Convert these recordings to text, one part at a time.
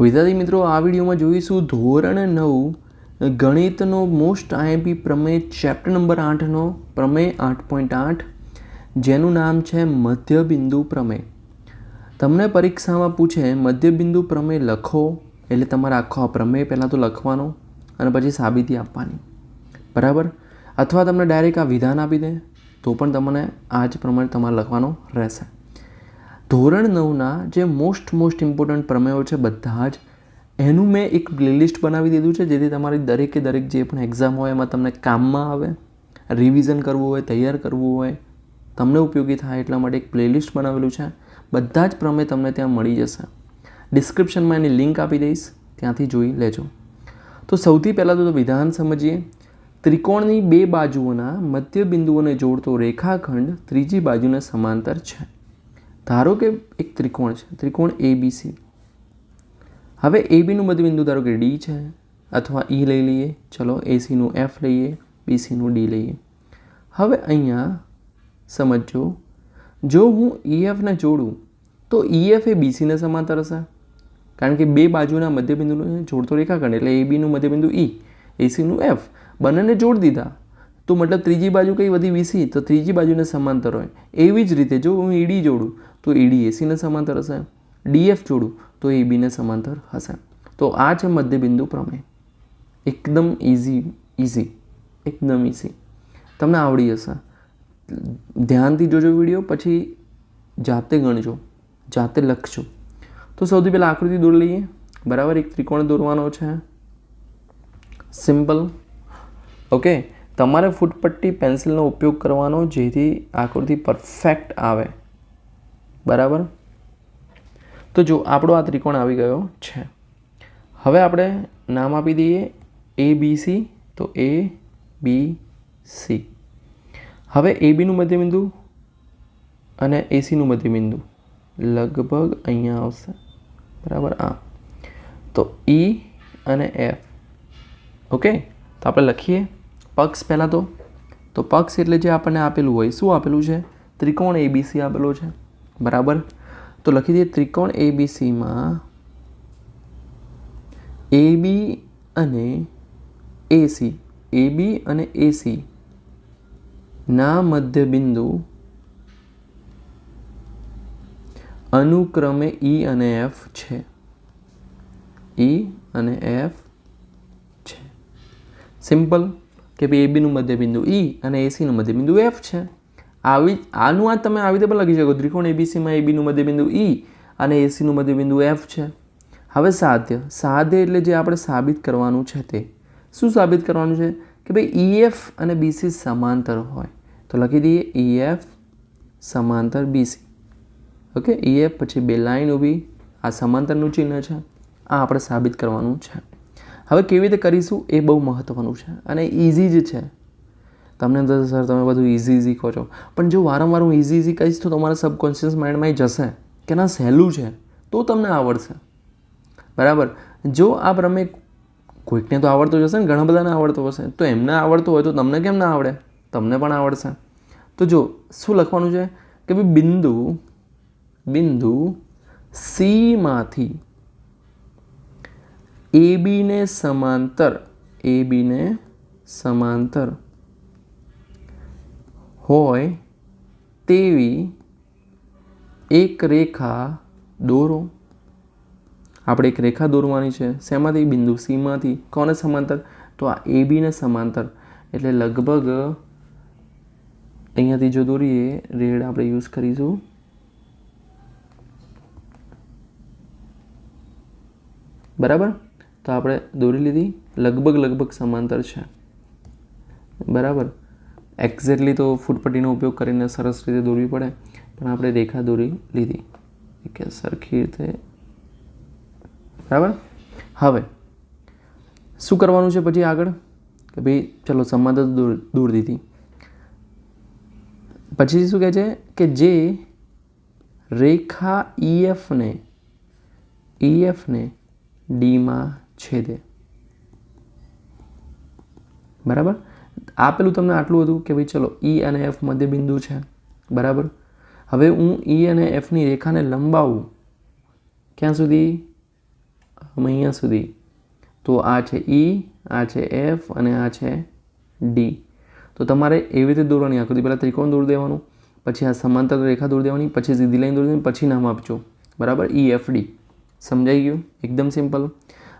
વિદ્યાર્થી મિત્રો, આ વિડીયોમાં જોઈશું ધોરણ નવ, ગણિતનો મોસ્ટ આઈએમપી પ્રમેય, ચેપ્ટર નંબર આઠનો પ્રમેય આઠ પોઈન્ટ આઠ, જેનું નામ છે મધ્યબિંદુ પ્રમેય. તમને પરીક્ષામાં પૂછે, મધ્યબિંદુ પ્રમેય લખો, એટલે તમારે આખો આ પ્રમેય પહેલાં તો લખવાનો અને પછી સાબિતી આપવાની. બરાબર? અથવા તમને ડાયરેક્ટ આ વિધાન આપી દે, તો પણ તમને આ જ પ્રમાણે તમારે લખવાનો રહેશે. ધોરણ નવના જે મોસ્ટ મોસ્ટ ઇમ્પોર્ટન્ટ પ્રમેયો છે બધા જ, એનું મેં એક પ્લેલિસ્ટ બનાવી દીધું છે, જેથી તમારી દરેકે દરેક જે પણ એક્ઝામ હોય એમાં તમને કામમાં આવે રિવિઝન કરવું હોય, તૈયાર કરવું હોય, તમને ઉપયોગી થાય એટલા માટે એક પ્લેલિસ્ટ બનાવેલું છે. બધા જ પ્રમેય તમને ત્યાં મળી જશે. ડિસ્ક્રિપ્શનમાં એની લિંક આપી દઈશ, ત્યાંથી જોઈ લેજો. તો સૌથી પહેલાં તો વિધાન સમજીએ. ત્રિકોણની બે બાજુઓના મધ્ય બિંદુઓને જોડતો રેખાખંડ ત્રીજી બાજુને સમાંતર છે. ધારો કે એક ત્રિકોણ છે, ત્રિકોણ એ બી સી હવે એ બીનું મધ્યબિંદુ ધારો કે ડી છે, અથવા ઈ લઈ લઈએ, ચલો એસીનું એફ લઈએ બીસીનું ડી લઈએ. હવે અહીંયા સમજો જો હું ઈએફને જોડું, તો ઈએફ એ બીસીને સમાંતર હશે. કારણ કે બે બાજુના મધ્યબિંદુને જોડતો રેખાખંડ એટલે એ બીનું મધ્યબિંદુ ઈ એસીનું એફ બંનેને જોડી દીધા. તો મતલબ ત્રીજી બાજુ કઈ વધી વીસી, તો ત્રીજી બાજુને સમાંતર હોય. એવી જ રીતે જો હું ઈડી જોડું, તો ઈડી એસીને સમાંતર હશે. ડીએફ જોડું, તો એ બીને સમાંતર હશે. તો આ છે મધ્યબિંદુ પ્રમેય. એકદમ ઇઝી ઇઝી એકદમ ઇઝી તમને આવડી જશે ધ્યાનથી જોજો વીડિયો, પછી જાતે ગણજો. જાતે લખજો. તો સૌથી પહેલાં આકૃતિ દોરી લઈએ. બરાબર, એક ત્રિકોણ દોરવાનો છે. સિમ્પલ. ઓકે? તમારે ફૂટપટ્ટી, પેન્સિલનો ઉપયોગ કરવાનો, જેથી આકૃતિ પરફેક્ટ આવે. બરાબર? તો જો, આપણો આ ત્રિકોણ આવી ગયો છે. હવે આપણે નામ આપી દઈએ એ બી સી તો એ બી સી હવે એ બીનું મધ્યબિંદુ અને એસીનું મધ્યબિંદુ. લગભગ અહીંયા આવશે. બરાબર? આ. તો ઈ અને એફ ઓકે તો આપણે લખીએ. પક્ષ પહેલાં તો? તો પક્ષ એટલે જે આપણને આપેલું હોય, શું આપેલું છે? ત્રિકોણ એબીસી આપેલો છે. બરાબર? તો લખી દઈએ, ત્રિકોણ એબીસીમાં એ બી અને એસી એ બી અને એસી ના મધ્યબિંદુ અનુક્રમે ઈ અને એફ છે. ઈ અને એફ છે. સિમ્પલ કે ભાઈ એબીનું બીનું મધ્યબિંદુ ઈ અને એસીનું મધ્યબિંદુ એફ છે. આવી આનું આ તમે આવી રીતે પણ લખી શકો. ત્રિકોણ એબીસીમાં એબીનું બીનું મધ્યબિંદુ ઈ અને એસીનું મધ્યબિંદુ એફ છે. હવે સાધ્ય. સાધ્ય એટલે જે આપણે સાબિત કરવાનું છે તે. શું સાબિત કરવાનું છે? કે ભાઈ ઈએફ અને બીસી સમાંતર હોય. તો લખી દઈએ ઈએફ સમાંતર બીસી ઓકે ઈએફ પછી બે લાઈન ઊભી. આ સમાંતરનું ચિહ્ન છે. આ આપણે સાબિત કરવાનું છે. હવે કેવી રીતે કરીશું એ બહુ મહત્ત્વનું છે અને ઇઝી જ છે. તમને થશે, સર, તમે બધું ઇઝી ઇઝી કહો છો. પણ જો વારંવાર હું ઇઝી ઇઝી કહીશ તો તમારા સબકોન્શિયસ માઇન્ડમાં એ જશે કે ના, સહેલું છે, તો તમને આવડશે. બરાબર? જો આ પ્રમે કોઈકને તો આવડતો જશે ને, ઘણા બધાને આવડતો હશે. તો એમને આવડતું હોય તો તમને કેમ ના આવડે? તમને પણ આવડશે. તો જો, શું લખવાનું છે? કે ભાઈ બિંદુ બિંદુ સીમાંથી એ બીને સમાંતર એ બીને સમાંતર હોય તેવી એક રેખા દોરો. આપણે એક રેખા દોરવાની છે. શેમાંથી? બિંદુ સીમાંથી કોને સમાંતર? તો આ એ બીને સમાંતર. એટલે લગભગ અહીંયાથી જો દોરીએ, રેડ આપણે યુઝ કરીશું. બરાબર? તો આપણે દોરી લીધી. લગભગ લગભગ સમાંતર છે. બરાબર? એક્ઝેક્ટલી તો ફૂટપટ્ટીનો ઉપયોગ કરીને સરસ રીતે દોરવી પડે. પણ આપણે રેખા દોરી લીધી. કે સરખી રીતે. બરાબર? હવે, શું કરવાનું છે પછી આગળ? કે ભાઈ, ચલો, સમાંતર દૂર દૂર દીધી. પછી શું કહે છે? કે જે રેખા ઈએફને ઈએફને ડીમાં છેદે. બરાબર? આપેલું તમને આટલું હતું કે ભાઈ ચલો ઈ અને એફ મધ્યબિંદુ છે. બરાબર? હવે હું ઈ અને એફની રેખાને લંબાવું. ક્યાં સુધી? અહીંયા સુધી. તો આ છે ઈ આ છે એફ અને આ છે ડી તો તમારે એવી રીતે દોરવાની, આકૃતિ પહેલાં ત્રિકોણ દોરી દેવાનું, પછી આ સમાંતર રેખા દોરી દેવાની, પછી સીધી લાઈન દોરી દેવાની, પછી નામ આપજો. બરાબર? ઈ એફ ડી સમજાઈ ગયું? એકદમ સિમ્પલ.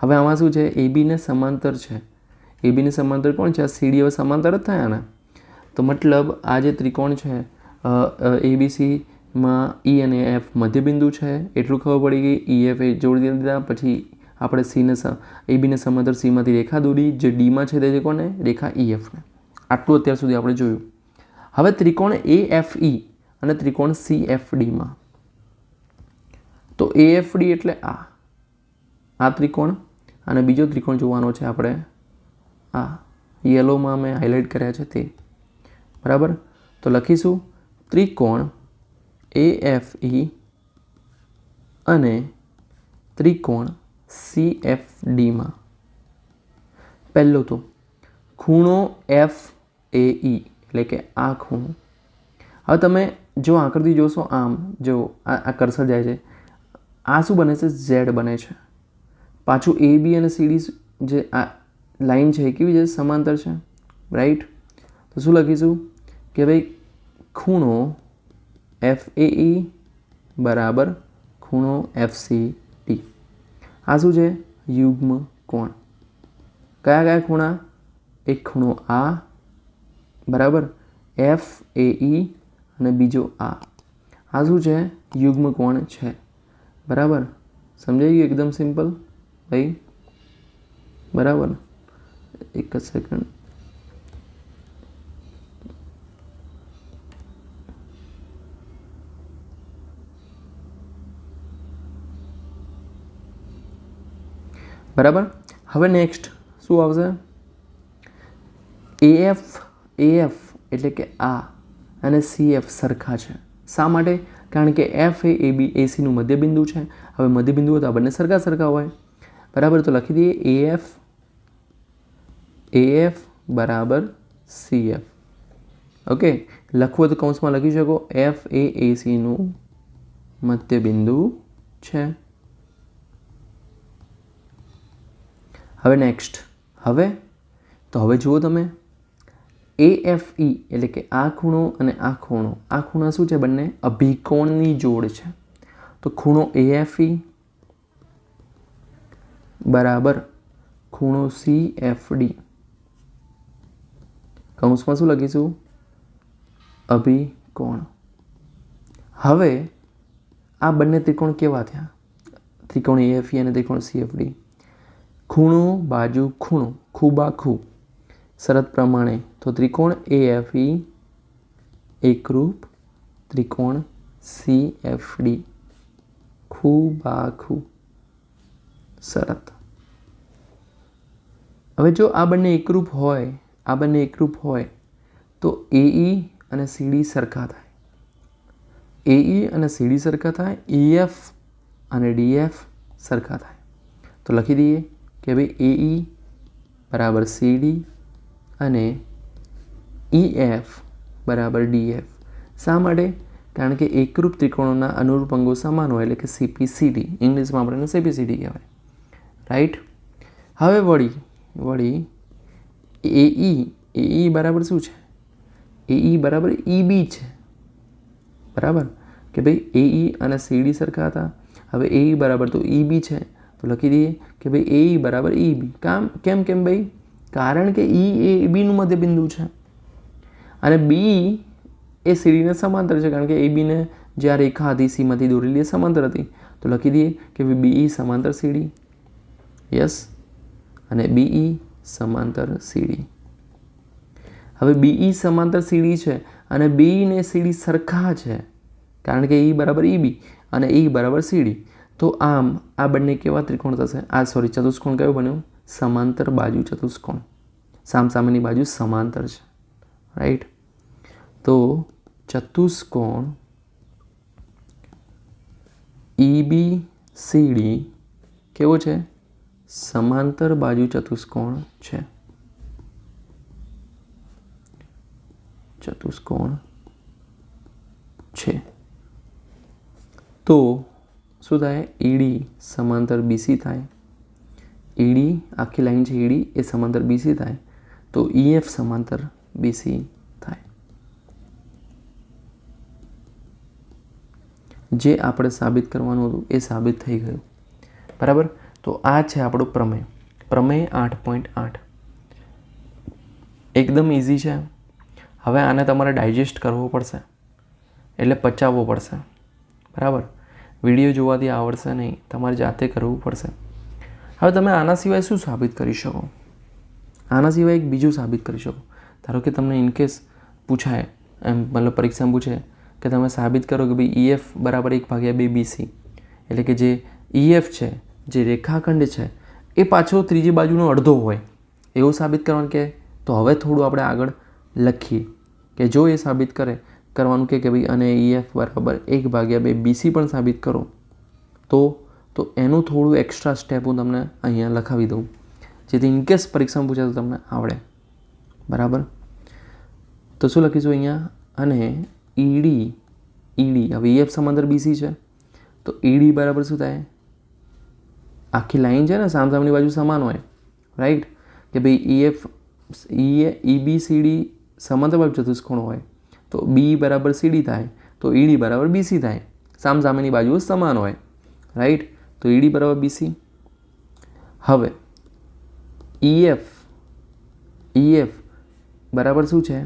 હવે આમાં શું છે? એ બીને સમાંતર છે. એ બીને સમાંતર કોણ છે? આ સીડી હવે સમાંતર જ થયા ને? તો મતલબ આ જે ત્રિકોણ છે એબીસીમાં ઈ અને એફ મધ્યબિંદુ છે. એટલું ખબર પડી ગઈ. ઈ એફ એ જોડી દીધા પછી આપણે સીને એ બીને સમાંતર સીમાંથી રેખા દોરી. જે ડીમાં છે તે જે કોને? રેખા ઈ એફને આટલું અત્યાર સુધી આપણે જોયું. હવે ત્રિકોણ એ એફ ઈ અને ત્રિકોણ સી એફ ડીમાં તો એ એફ ડી એટલે આ. આ ત્રિકોણ અને બીજો ત્રિકોણ જોવાનો છે આપણે. આ યલોમાં મેં હાઇલાઇટ કર્યા છે તે. બરાબર? તો લખીશું, ત્રિકોણ એ એફ ઈ અને ત્રિકોણ સી એફ ડીમાં પહેલો તો, ખૂણો એફ એ ઈ એટલે કે આ ખૂણો. હવે તમે જો આકૃતિ જોશો આમ, જો આ કર્સર જાય છે, આ શું બને છે? ઝેડ બને છે. પાછું એ બી અને સીડી જે આ લાઈન છે એ કેવી છે? સમાંતર છે. રાઈટ તો શું લખીશું? કે ભાઈ ખૂણો એફ એ ઈ બરાબર ખૂણો એફ સી ટી આ શું છે? યુગ્મ કોણ. કયા કયા ખૂણા? એક ખૂણો આ બરાબર એફ એ ઈ અને બીજો આ. આ શું છે? યુગ્મ કોણ છે. બરાબર? સમજાઈ ગયું? એકદમ સિમ્પલ? ભાઈ? બરાબર? એક જ સેકન્ડ બરાબર? હવે નેક્સ્ટ શું આવશે? એએફ એએફ એટલે કે આ અને સીએફ સરખા છે. શા માટે? કારણ કે એફ એ એ બી એસીનું મધ્યબિંદુ છે. હવે મધ્યબિંદુ તો આ બંને સરખા સરખા હોય. બરાબર તો લખી દઈએ એએફ એએફ બરાબર સીએફ ઓકે લખવું તો કૌંસમાં લખી શકો. એફ એ એસીનું મધ્યબિંદુ છે. હવે નેક્સ્ટ હવે? તો હવે જુઓ તમે. એ એફ ઈ એટલે કે આ ખૂણો અને આ ખૂણો. આ ખૂણા શું છે? બંને અભિકોણની જોડ છે. તો ખૂણો એ એફ ઈ બરાબર ખૂણો સી એફ ડી કૌંસમાં શું લખીશું? અભિકોણ. હવે આ બંને ત્રિકોણ કેવા થયા? ત્રિકોણ એએફઈ અને ત્રિકોણ સીએફડી ખૂણો બાજુ ખૂણો ખૂબા ખૂ શરત પ્રમાણે તો ત્રિકોણ એએફઈ એકરૂપ ત્રિકોણ સીએફડી ખૂબા ખૂબાખું. શરત. હવે જો આ બંને એકરૂપ હોય, આ બંને એકરૂપ હોય, તો એઈ અને સીડી સરખા થાય. એઈ અને સીડી સરખા થાય ઈએફ અને ડીએફ સરખા થાય. તો લખી દઈએ કે ભાઈ એઈ બરાબર સીડી અને ઈએફ બરાબર ડીએફ શા માટે? કારણ કે એકરૂપ ત્રિકોણોના અનુરૂપ અંગો સમાન હોય, એટલે કે સીપીસીડી ઇંગ્લિશમાં આપણે સીપીસીડી કહેવાય. રાઈટ હવે વળી વળી, એ એ બરાબર શું છે? એઈ બરાબર ઈ બી છે. બરાબર? કે ભાઈ એઈ અને સીડી સરખા હતા. હવે એઈ બરાબર તો ઈ બી છે. તો લખી દઈએ કે ભાઈ એઈ બરાબર ઈ બી. કામ, કેમ કેમ ભાઈ? કારણ કે ઈ એ બીનું મધ્યબિંદુ છે. અને બી એ સીડીને સમાંતર છે, કારણ કે એ બીને જે રેખા હતી, સીમાંથી દોરેલી એ સમાંતર હતી. તો લખી દઈએ કે બીઈ સમાંતર સીડી યસ? અને બીઈ સમાંતર સીડી હવે બીઈ સમાંતર સીડી છે અને બી ને સીડી સરખા છે, કારણ કે ઈ બરાબર ઈ બી અને ઈ બરાબર સીડી તો આમ આ બંને કેવા ત્રિકોણ થશે? આ સોરી ચતુષ્કોણ કયું બન્યું? સમાંતર બાજુ ચતુષ્કોણ. સામસામેની બાજુ સમાંતર છે. રાઈટ તો ચતુષ્કોણ ઈબી સીડી કેવો છે? સમાંતર બાજુ ચતુષ્કોણ છે. ચતુષ્કોણ છે. તો શું થાય? ઈડી સમાંતર બીસી થાય. ઈડી આખી લાઈન છે ઈડી એ સમાંતર બીસી થાય. તો ઈએફ સમાંતર બીસી થાય. જે આપણે સાબિત કરવાનું હતું એ સાબિત થઈ ગયું. બરાબર? તો આ છે આપણું પ્રમેય. પ્રમેય આઠ પોઈન્ટ આઠ. એકદમ ઇઝી છે. હવે આને તમારે ડાયજેસ્ટ કરવો પડશે. એટલે પચાવવો પડશે. બરાબર? વીડિયો જોવાથી આવડશે નહીં. તમારે જાતે કરવું પડશે. હવે તમે આના સિવાય શું સાબિત કરી શકો? આના સિવાય એક બીજું સાબિત કરી શકો. ધારો કે તમને ઇનકેસ પૂછાય, એમ મતલબ પરીક્ષામાં પૂછે કે તમે સાબિત કરો કે ભાઈ ઈએફ બરાબર એક ભાગ્યા બે બીસી એટલે કે જે ઈએફ છે જે રેખાખંડ છે, એ પાછો ત્રીજી બાજુનો અડધો હોય. એવું સાબિત કરવાનું કે તો હવે થોડું આપણે આગળ લખીએ કે જો એ સાબિત કરે, કરવાનું કે ભાઈ અને ઈએફ બરાબર એક ભાગ્યા બે બીસી પણ સાબિત કરો. તો તો એનું થોડું એક્સ્ટ્રા સ્ટેપ હું તમને અહીંયા લખાવી દઉં. જેથી ઇનકેસ પરીક્ષામાં પૂછે તો તમને આવડે. બરાબર? તો શું લખીશું અહીંયા? અને ઈડી ઈડી હવે ઈએફ સમાંતર બીસી છે. તો ઈડી બરાબર શું થાય? આખી લાઈન છે ને સામસામની બાજુ સમાન હોય રાઈટ કે ભાઈ ઈ ઈ સીડી સમાંતર બાજુ ચતુષ્કોણ હોય. તો બી બરાબર સીડી થાય. તો ઈડી બરાબર બીસી થાય. સામસામેની બાજુ સમાન હોય રાઈટ તો ઈડી બરાબર બીસી હવે ઈએફ ઈએફ બરાબર શું છે?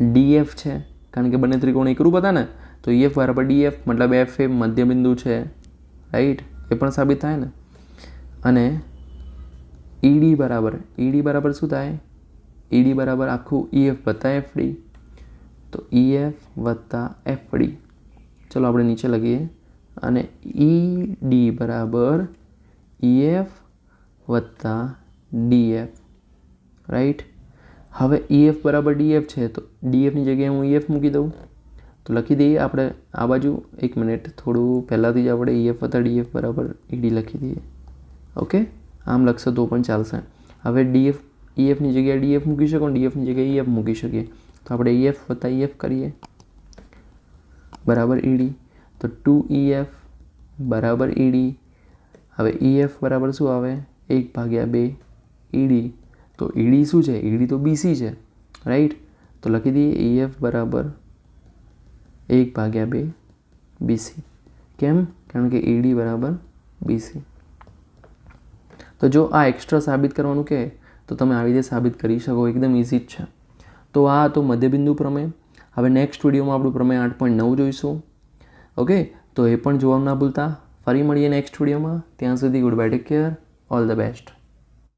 ડીએફ છે. કારણ કે બંને ત્રિકોણ એકરૂપ હતા ને, તો ઈએફ બરાબર ડીએફ મતલબ એફ એ મધ્યબિંદુ છે રાઈટ એ પણ સાબિત થાય ને? અને ઈડી બરાબર ઈડી બરાબર શું થાય? ઈડી બરાબર આખું ઈએફ વત્તા એફડી તો ઈએફ વત્તા એફડી ચલો આપણે નીચે લખીએ. અને ઈડી બરાબર ઈએફ વત્તા ડીએફ રાઈટ હવે ઈએફ બરાબર ડીએફ છે, તો ડીએફની જગ્યાએ હું ઈએફ મૂકી દઉં. તો લખી દઈએ આપણે. આ બાજુ એક મિનિટ. થોડું પહેલાંથી જ આપણે ઈએફ હતા ડીએફ બરાબર ઈડી લખી દઈએ. ઓકે? આમ લખશો તો પણ ચાલશે. હવે ડીએફ ઈએફની જગ્યાએ ડીએફ મૂકી શકો ડીએફની જગ્યાએ ઈએફ મૂકી શકીએ. તો આપણે ઈએફ વત્તા ઈએફ કરીએ. બરાબર ઈડી તો ટુ ઈએફ બરાબર ઈડી હવે ઈએફ બરાબર શું આવે? એક ભાગ્યા બે ઈડી તો ઈડી શું છે? ઈડી તો બીસી છે. રાઈટ તો લખી દઈએ ઈએફ બરાબર એક ભાગ્યા બે બીસી કેમ? કારણ કે ઈડી બરાબર બીસી તો જો આ એક્સ્ટ્રા સાબિત કરવાનું કહે, તો તમે આવી રીતે સાબિત કરી શકો, એકદમ ઇઝી જ છે. તો આ હતો મધ્યબિંદુ પ્રમેય. હવે નેક્સ્ટ વિડીયોમાં આપણું પ્રમેય આઠ પોઈન્ટ નવ જોઈશું. ઓકે તો એ પણ જોવાનું ના ભૂલતા. ફરી મળીએ નેક્સ્ટ વિડીયોમાં ત્યાં સુધી good bye take care all the best